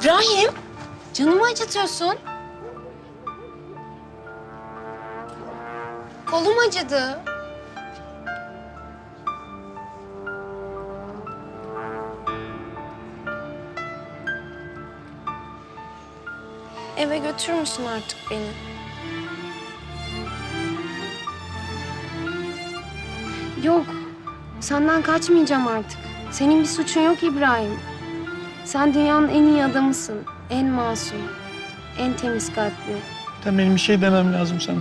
İbrahim, canımı acıtıyorsun. Kolum acıdı. Eve götürür müsün artık beni? Yok, senden kaçmayacağım artık. Senin bir suçun yok İbrahim. Sen dünyanın en iyi adamısın. En masum. En temiz kalpli. Zaten benim bir şey demem lazım sana.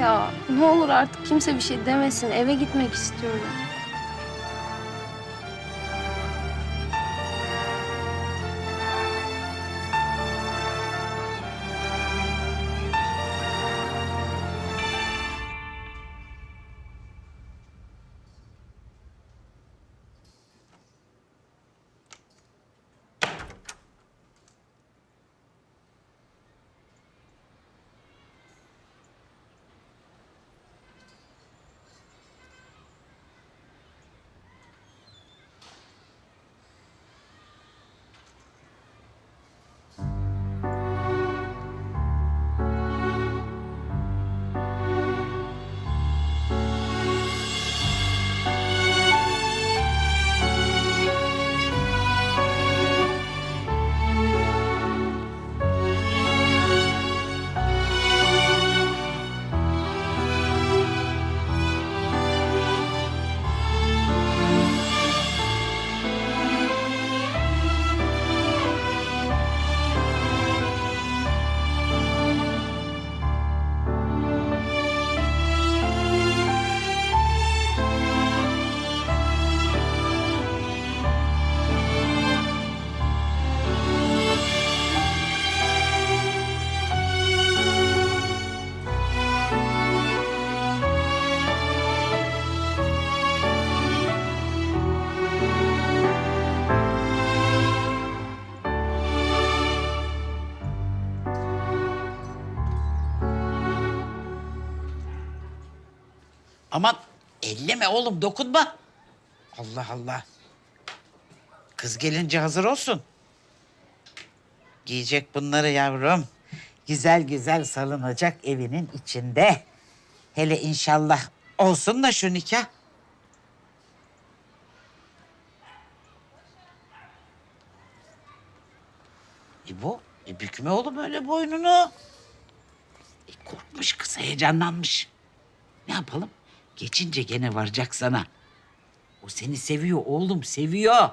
Ya ne olur artık kimse bir şey demesin. Eve gitmek istiyorum. Aman elleme oğlum dokunma. Allah Allah. Kız gelince hazır olsun. Giyecek bunları yavrum. Güzel güzel salınacak evinin içinde. Hele inşallah olsun da şu nikah. İbo, e bükme oğlum öyle boynunu. E, korkmuş kız, heyecanlanmış. Ne yapalım? Geçince gene varacak sana. O seni seviyor oğlum, seviyor.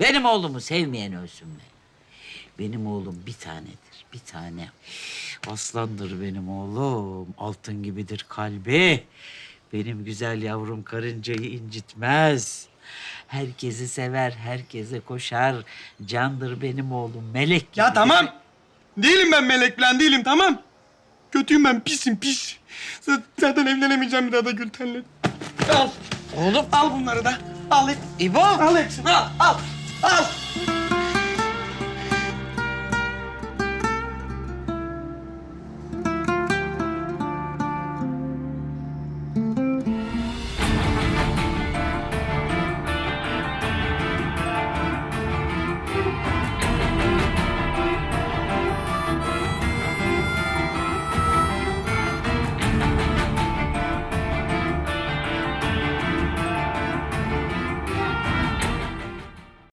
Benim oğlumu sevmeyen ölsün be. Benim oğlum bir tanedir, bir tane. Aslandır benim oğlum, altın gibidir kalbi. Benim güzel yavrum karıncayı incitmez. Herkesi sever, herkese koşar. Candır benim oğlum, melek Ya gibidir. tamam. Değilim ben melek falan değilim tamam. Kötüyüm ben pisim pis. Z- Zaten evlenemeyeceğim bir daha da Gülten'le. Al. Oğlum, Al bunları da. Al. hep- İbo. Al hepsini al. Al. Al.